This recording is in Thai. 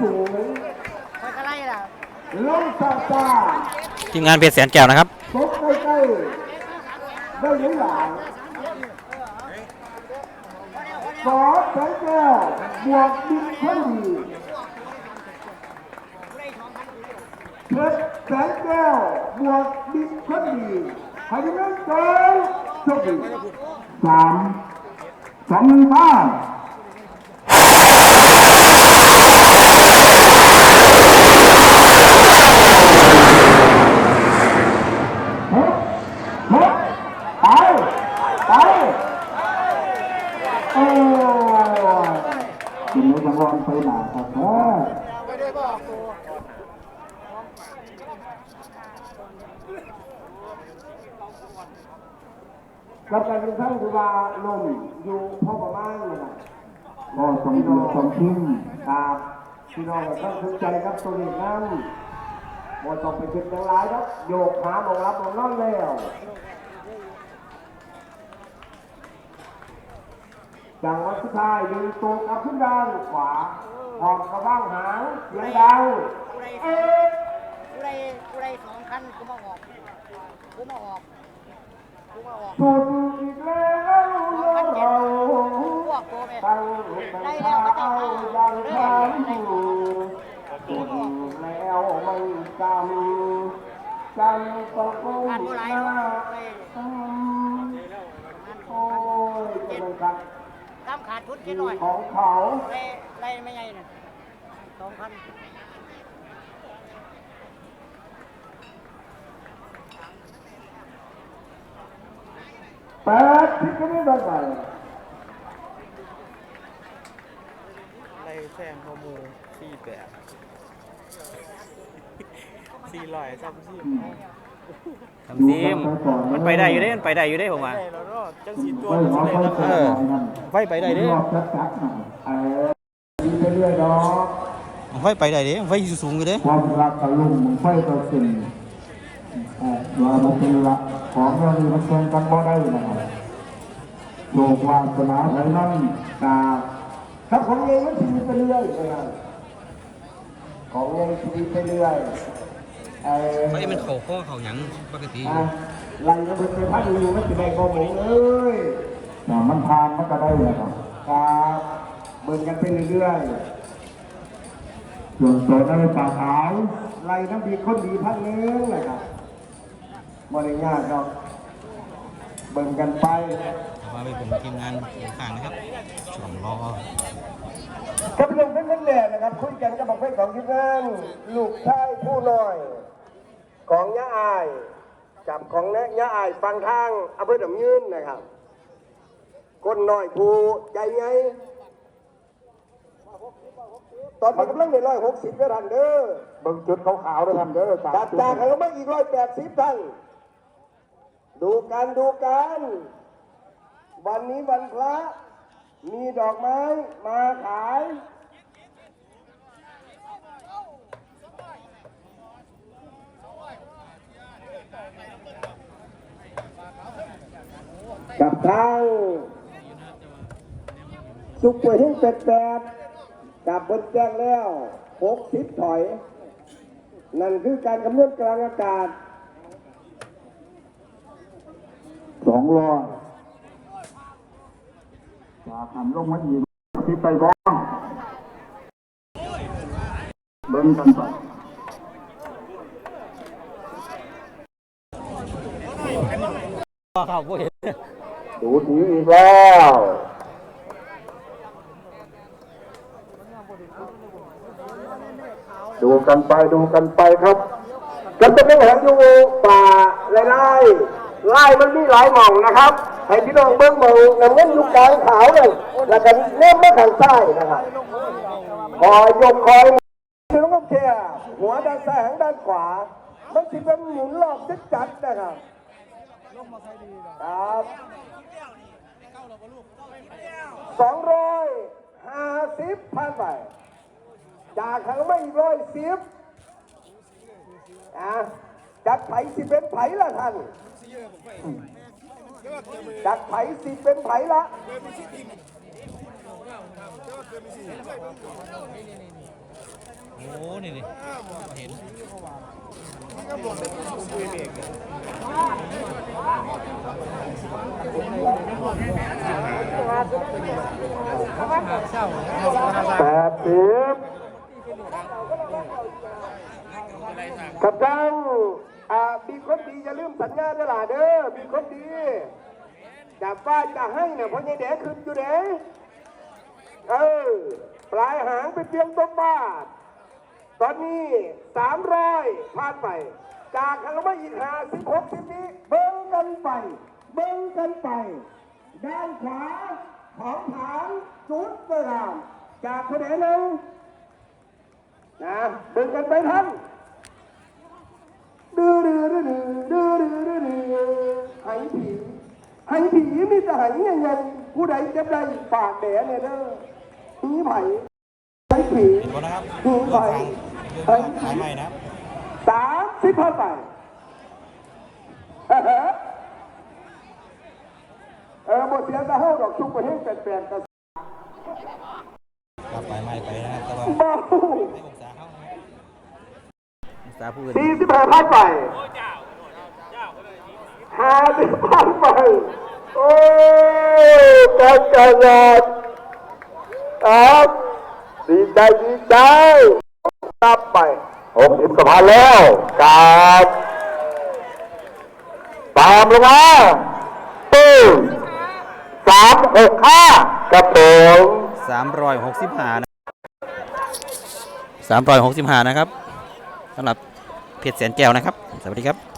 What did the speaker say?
สูงคอยกระไรล่ะลงซาซาทีมงานเพชรแสนแก้วนะครับตกใกล้ๆได้หรือหลายสอแสงแก้วบวกดินข้นดีเพชรแสงแก้วบวกดินข้นดีให้ได้เงินเกินโชคดีสามสองหนึ่งห้า หกหกไปไปโอ้ย กินไม่จะร้อนไปหนาครับแท้กับการเป็นทั้งคือว่าลมอยู่พ่อประมาณนี่นะก็สมดูสมทิ้งครับพี่น้องก็ต้องภูมิใจครับตัวนี้นั่นบอต้องไปคิดจังไรครับโยกหาบองรับมองนอนแล้ว จังหวัดสุดท้ายดึงตัวกลับขึ้นด้านขวาออกกระบ้างหางเสียงดังกูไรเอ๊ะกูไรกูไรสองคันกูมาออกกูมาออกกูมาออกสุดอีกแล้วเราพวกโกแม่ตั้งตั้งเท้าดังทางอยู่สุดแล้วไม่จำจำต้องก้มผ่านกูหน้าเนาะโอ้ยจะเป็นครับ ดทุนแค่หน่อยของเขาไรไรไม่ใหญ่น่ะสองพันแปดที่ก็ไม่ได้ไปไล่แซงข้อมูสี่แปดสี่ร้อยซ้ำสี่ ทำทีมมันไปได้อยู่เด้มันไปได้อยู่เด้ผมว่า ได้แล้วเนาะ จังสีตัวไม่นี่ขอสิไปได้เออยนั่นไฟไปได้เด้อบชัดๆหนเดีไปเรื่อยดอกไฟไปได้เด้ไฟสูงอยู่เด้ความรักกับลุงมึงไฟต่อสิ่งว่ามันเป็นละของเรานี่มันแข่งกันบ่ได้นะครับโลกวาสนาไทยนั่นกาถ้าของเองมันชีวิตไปเรื่อยนะของเองชีวิตไปเรื่อย เออไฟมันเข่าข้อเข่าหยังปกติอะไล่ก็เป็นพัดอยู่ไม่ติดได้ก็หมูเอ้ยแต่มันทานมันก็ได้เลยครับครับเบิ่งกันไปเรื่อยๆส่วนโซนอะไรป่าขาวไล่น้ำดีคนดีพักนึงแหละครับบริยากครับเบิ่งกันไปมาไปผมทีมงานข้างนะครับช่วงรอครับลงเป็นคนแรกนะครับคุยกันกับบอกเพื่อนของทีมงานลูกชาย ผู้น้อย ของย่าอายจับของนะย่าอายฟังทางอำเภอดำยืนนะครับก้นน้อยผู้ใจไงตอนนี้กำลังในร้อยหกสิบแล้วท่านเด้อเบิ่งจุดขาวๆด้วยท่านเด้อจัดจากเขาไม่อีกร้อยแปดสิบท่านดูกันดูกัน วันนี้วันพระ มีดอกไม้มาขาย กับทางซุปเปอร์ฮิ้งเป็ดแปดกับบนแจ้งแล้วหกสิบถอย นั่นคือการกำหนดกลางอากาศสองร้อยปากหันลงมาอีกที่ไปก้องเบิ้งกันไปข้อเข่าบ่เห็น ดูทีอีกแล้วดูกันไปดูกันไปครับกันจะไม่เห็นอยู่ป่าไล่ไล่ไล่มันมีหลายหม่องนะครับ ให้พี่น้องเบิ้งหมองน้ำเงินลูกกลางขาวเลยแล้วกันเล่มมาทางซ้นะครับคอยยกคอยคือต้องเทียหัวด้านซ้ายหางด้านขวา มันจะเป็นหมุนรอบจัดจัดนะครับครับ สองร้อยห้าสิบพันไปจากทางไม่ร้อยสิบอะจัดไผ่สิเป็นไผ่ละท่านจัดไผ่สิเป็นไผ่ละโอ้นี่นี่เห็น แปดสิบกับดังอ่ามีคนดีอย่าลืมสัญญาด้วยล่ะเด้อมีคนดีจะว่าจะให้เนี่ยเพราะยายแดขึ้นอยู่เด้เออปลายหางเป็นเพียงต้นบาท ตอนนี้สามร้อยผ่านไป จากคาร์มาอีกห้าสิบหกสิบนี้เบิ้งกันไป เบิ้งกันไป ด้านขวาของฐานจุดเวลาจากคะแนนเนึ่งนะดึงกันไปทั้งดื้อดื้อดื้อดื้อดื้อดื้อหายผีหายผีมีแต่หายเงี้ยผู้ใดเจ็บใดปากแหนเนี่ยเด้อผีไผ่หายผีผีไผ่หายผีสามสิบห้าไป เออเออหมดเสียงตะเฮาดอกชุกประเทศแปลกๆกันรับขายใหม่ไปนะครับแต่ว่าเบาให้องศาเข้านะครับองศาผู้อื่นสี่สิบห้าพันไปห้าสิบพันไปโอ้กันกันยอดครับดีใจดีใจรับไปหกสิบกว่าพันแล้วครับตามลงมาตู้สามหกห้ากับผมสามร้อยหกสิบห้านสามร้อยหกสิบห้านะครับสำหรับเพชรแสนแก้วนะครับ สวัสดีครับ